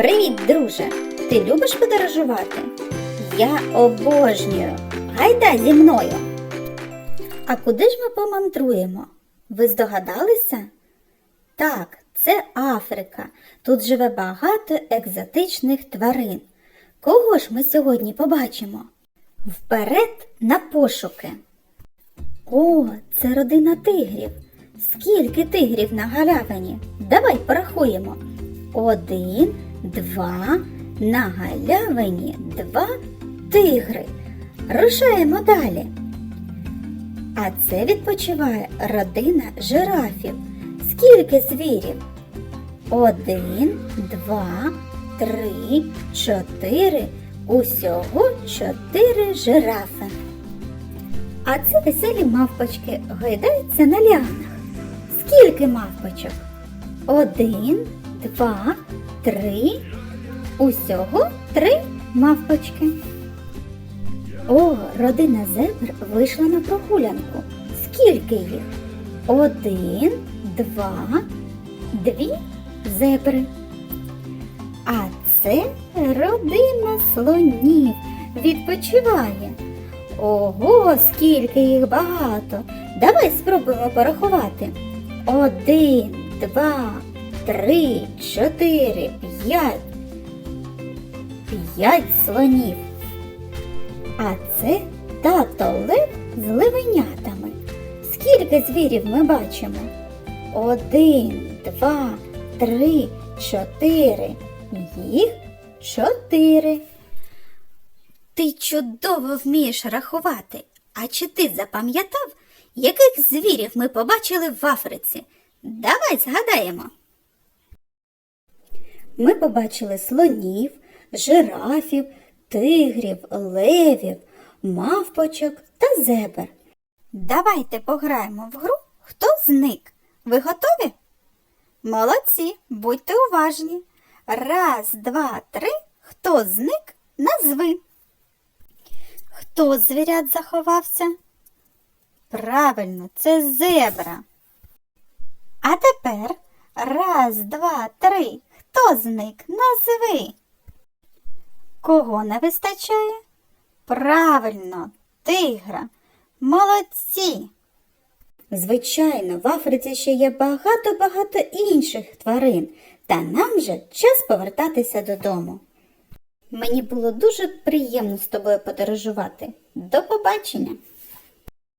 Привіт, друже! Ти любиш подорожувати? Я обожнюю. Гайда зі мною. А куди ж ми помандруємо? Ви здогадалися? Так, це Африка. Тут живе багато екзотичних тварин. Кого ж ми сьогодні побачимо? Вперед на пошуки. О, це родина тигрів. Скільки тигрів на галявині? Давай порахуємо. Один, два, на галявині два тигри. Рушаємо далі. А це відпочиває родина жирафів. Скільки звірів? Один, два, три, чотири. Усього чотири жирафи. А це веселі мавпочки гойдаються на ліанах. Скільки мавпочок? Один, два, три. Усього три мавпочки. О, родина зебр вийшла на прогулянку. Скільки їх? Один, два, дві зебри. А це родина слонів відпочиває. Ого, скільки їх багато. Давай спробуємо порахувати. Один, два, три, чотири, п'ять. П'ять слонів. А це тато лев з левенятами. Скільки звірів ми бачимо? Один, два, три, чотири. Їх чотири. Ти чудово вмієш рахувати. А чи ти запам'ятав, яких звірів ми побачили в Африці? Давай згадаємо. Ми побачили слонів, жирафів, тигрів, левів, мавпочок та зебр. Давайте пограємо в гру Хто зник? Ви готові? Молодці, будьте уважні. Раз, два, три. Хто зник? Назви. Хто звірят заховався? Правильно, це зебра. А тепер раз, два, три. Хто зник? Назви. Кого не вистачає? Правильно, тигра. Молодці. Звичайно, в Африці ще є багато-багато інших тварин, та нам вже час повертатися додому. Мені було дуже приємно з тобою подорожувати. До побачення!